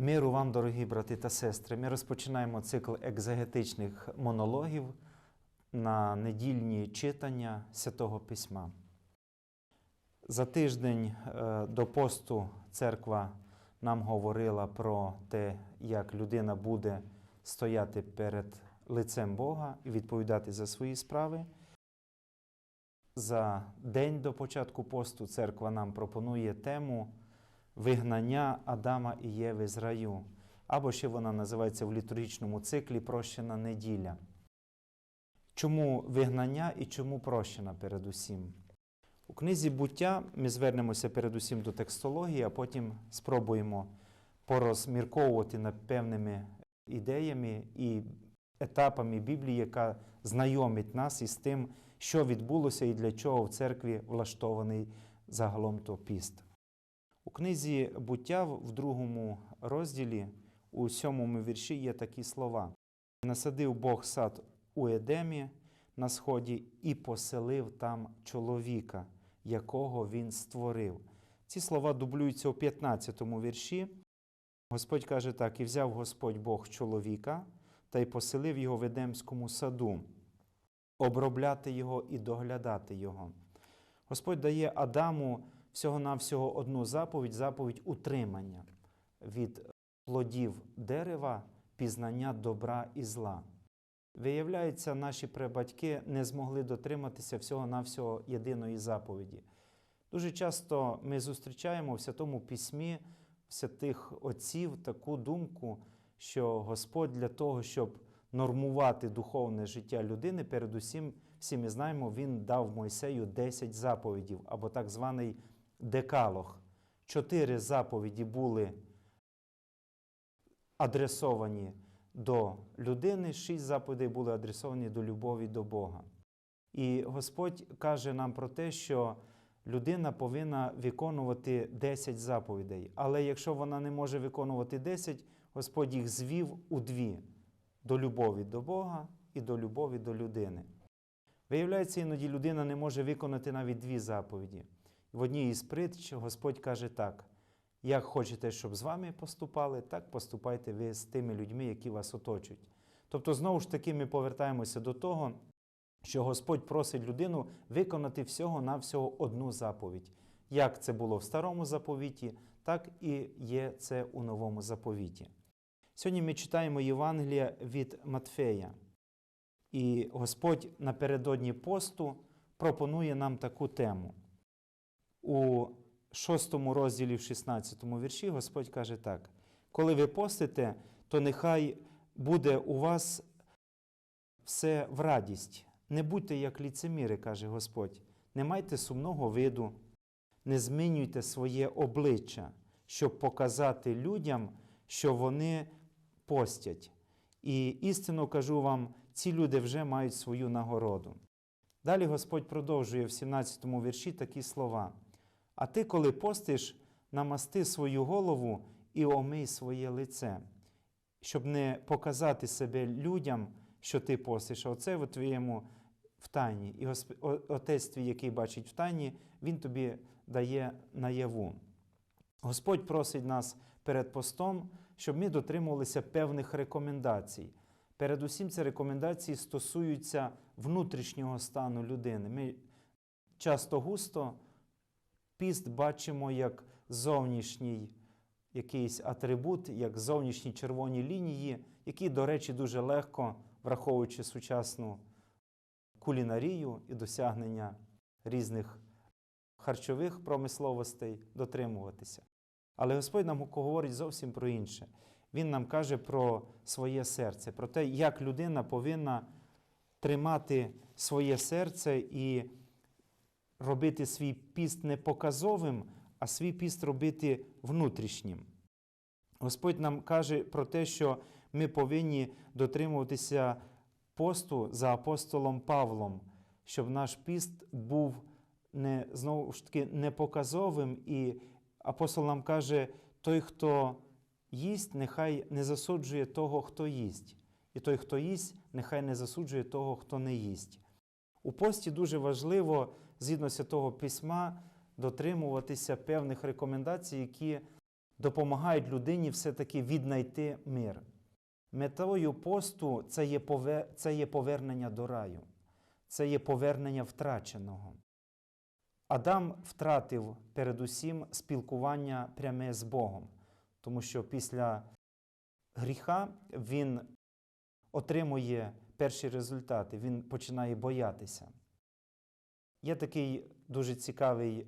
Миру вам, дорогі брати та сестри. Ми розпочинаємо цикл екзегетичних монологів на недільні читання Святого Письма. За тиждень е, до посту церква нам говорила про те, як людина буде стояти перед лицем Бога і відповідати за свої справи. За день до початку посту церква нам пропонує тему вигнання Адама і Єви з раю, або ще вона називається в літургічному циклі прощена неділя. Чому вигнання і чому прощена передусім? У книзі буття ми звернемося передусім до текстології, а потім спробуємо порозмірковувати над певними ідеями і етапами Біблії, яка знайомить нас із тим, що відбулося і для чого в церкві влаштований загалом то піст. У книзі буття в другому розділі, у сьомому вірші є такі слова: Насадив Бог сад у Едемі на сході і поселив там чоловіка, якого він створив. Ці слова дублюються у 15 вірші. Господь каже так: і взяв Господь Бог чоловіка та й поселив його в Едемському саду, обробляти його і доглядати його. Господь дає Адаму всього-навсього одну заповідь заповідь утримання від плодів дерева, пізнання добра і зла. Виявляється, наші прабатьки не змогли дотриматися всього-навсього єдиної заповіді. Дуже часто ми зустрічаємо в Святому Письмі святих отців таку думку, що Господь для того, щоб нормувати духовне життя людини, передусім, всі ми знаємо, Він дав Мойсею 10 заповідів або так званий декалог. Чотири заповіді були адресовані до людини, шість заповідей були адресовані до любові до Бога. І Господь каже нам про те, що людина повинна виконувати 10 заповідей. Але якщо вона не може виконувати 10, Господь їх звів у дві до любові до Бога і до любові до людини. Виявляється, іноді людина не може виконати навіть дві заповіді. В одній із притч Господь каже так: як хочете, щоб з вами поступали, так поступайте ви з тими людьми, які вас оточують. Тобто, знову ж таки, ми повертаємося до того, що Господь просить людину виконати всього-навсього одну заповідь. Як це було в старому заповіті, так і є це у новому заповіті. Сьогодні ми читаємо Євангелія від Матфея. І Господь напередодні посту пропонує нам таку тему. У шостому розділі, в 16 вірші, Господь каже так: коли ви постите, то нехай буде у вас все в радість. Не будьте як ліцеміри, каже Господь, не майте сумного виду, не змінюйте своє обличчя, щоб показати людям, що вони постять. І істинно кажу вам, ці люди вже мають свою нагороду. Далі Господь продовжує в 17 вірші такі слова. А ти, коли постиш, намасти свою голову і омий своє лице, щоб не показати себе людям, що ти постиш, а оце в твоєму тайні. І Отець твій, який бачить в тайні, Він тобі дає наяву. Господь просить нас перед постом, щоб ми дотримувалися певних рекомендацій. Передусім, ці рекомендації стосуються внутрішнього стану людини. Ми часто густо піст бачимо як зовнішній якийсь атрибут, як зовнішні червоні лінії, які, до речі, дуже легко, враховуючи сучасну кулінарію і досягнення різних харчових промисловостей, дотримуватися. Але Господь нам говорить зовсім про інше. Він нам каже про своє серце, про те, як людина повинна тримати своє серце і робити свій піст не показовим, а свій піст робити внутрішнім. Господь нам каже про те, що ми повинні дотримуватися посту за апостолом Павлом, щоб наш піст був не, знову ж таки непоказовим. І апостол нам каже, той, хто їсть, нехай не засуджує того, хто їсть. І той, хто їсть, нехай не засуджує того, хто не їсть. У пості дуже важливо, згідно Святого Письма, дотримуватися певних рекомендацій, які допомагають людині все-таки віднайти мир. Метою посту це є, пове- це є повернення до раю, це є повернення втраченого. Адам втратив передусім спілкування пряме з Богом, тому що після гріха він отримує перші результати, він починає боятися. Є такий дуже цікавий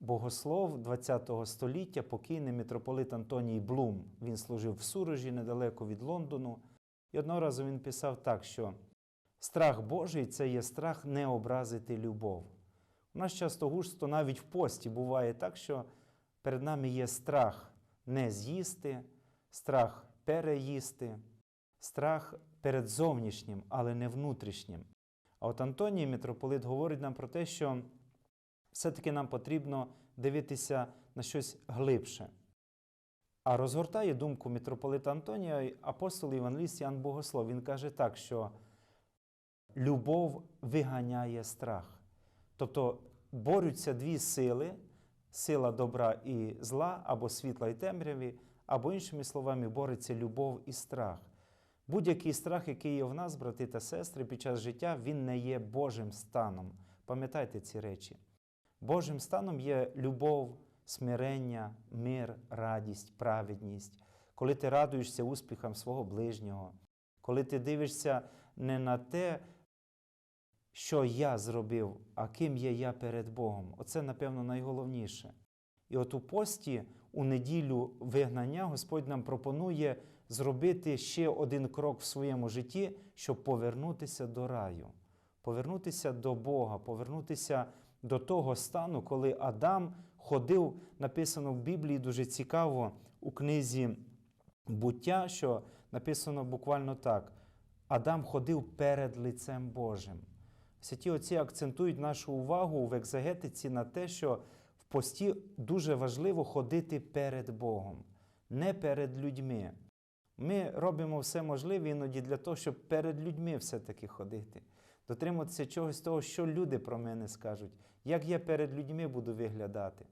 богослов ХХ століття, покійний митрополит Антоній Блум. Він служив в Сурожі недалеко від Лондону. І одного разу він писав так, що страх Божий це є страх не образити любов. У нас часто густо навіть в пості буває так, що перед нами є страх не з'їсти, страх переїсти, страх перед зовнішнім, але не внутрішнім. А от Антоній митрополит говорить нам про те, що все-таки нам потрібно дивитися на щось глибше. А розгортає думку митрополита Антонія апостол Євангеліст Ян Богослов. Він каже так, що любов виганяє страх. Тобто борються дві сили: сила добра і зла, або світла і темряві, або, іншими словами, бореться любов і страх. Будь-який страх, який є в нас, брати та сестри, під час життя, він не є Божим станом. Пам'ятайте ці речі. Божим станом є любов, смирення, мир, радість, праведність. Коли ти радуєшся успіхам свого ближнього, коли ти дивишся не на те, що я зробив, а ким є я перед Богом. Оце, напевно, найголовніше. І от у пості, у неділю вигнання, Господь нам пропонує зробити ще один крок в своєму житті, щоб повернутися до раю, повернутися до Бога, повернутися до того стану, коли Адам ходив, написано в Біблії дуже цікаво у книзі буття, що написано буквально так: Адам ходив перед лицем Божим. Святі отці акцентують нашу увагу в екзегетиці на те, що в пості дуже важливо ходити перед Богом, не перед людьми. Ми робимо все можливе іноді для того, щоб перед людьми все-таки ходити, дотримуватися чогось того, що люди про мене скажуть, як я перед людьми буду виглядати.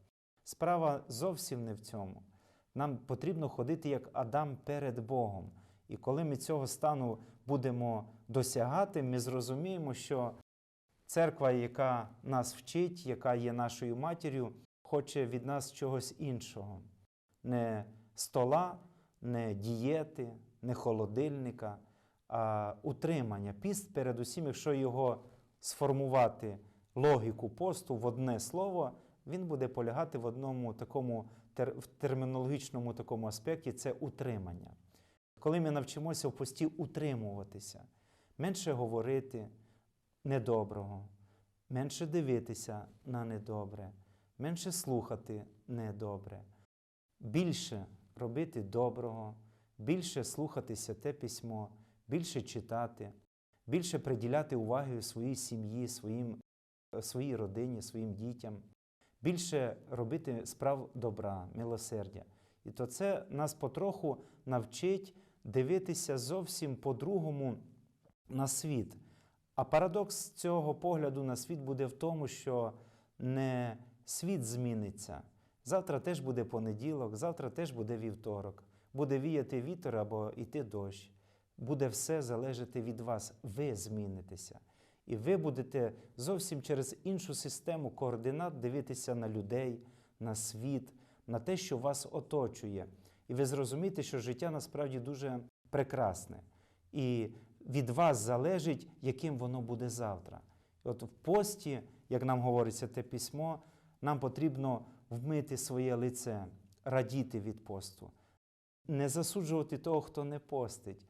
Справа зовсім не в цьому. Нам потрібно ходити як Адам перед Богом. І коли ми цього стану будемо досягати, ми зрозуміємо, що церква, яка нас вчить, яка є нашою матір'ю, хоче від нас чогось іншого. Не стола, не дієти, не холодильника, а утримання. Піст, передусім, якщо його сформувати логіку посту в одне слово, він буде полягати в одному такому в термінологічному такому аспекті це утримання. Коли ми навчимося в пості утримуватися, менше говорити недоброго, менше дивитися на недобре, менше слухати недобре, більше робити доброго, більше слухати святе письмо, більше читати, більше приділяти уваги своїй сім'ї, своїм, е, своїй родині, своїм дітям, більше робити справ добра, милосердя. І то це нас потроху навчить дивитися зовсім по-другому на світ. А парадокс цього погляду на світ буде в тому, що не світ зміниться. Завтра теж буде понеділок, завтра теж буде вівторок, буде віяти вітер або йти дощ. Буде все залежати від вас. Ви змінитеся. І ви будете зовсім через іншу систему координат дивитися на людей, на світ, на те, що вас оточує. І ви зрозумієте, що життя насправді дуже прекрасне. І від вас залежить, яким воно буде завтра. І от в пості, як нам говориться те письмо, нам потрібно вмити своє лице, радіти від посту, не засуджувати того, хто не постить,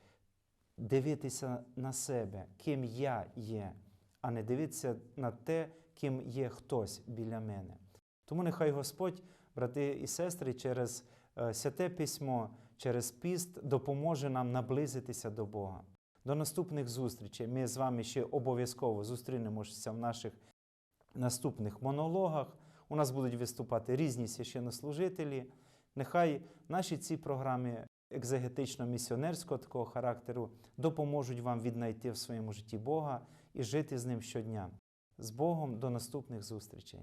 дивитися на себе, ким я є, а не дивитися на те, ким є хтось біля мене. Тому нехай Господь, брати і сестри, через е, святе письмо, через піст допоможе нам наблизитися до Бога. До наступних зустрічей. Ми з вами ще обов'язково зустрінемося в наших наступних монологах. У нас будуть виступати різні священнослужителі. Нехай наші ці програми екзегетично-місіонерського такого характеру допоможуть вам віднайти в своєму житті Бога і жити з ним щодня. З Богом до наступних зустрічей.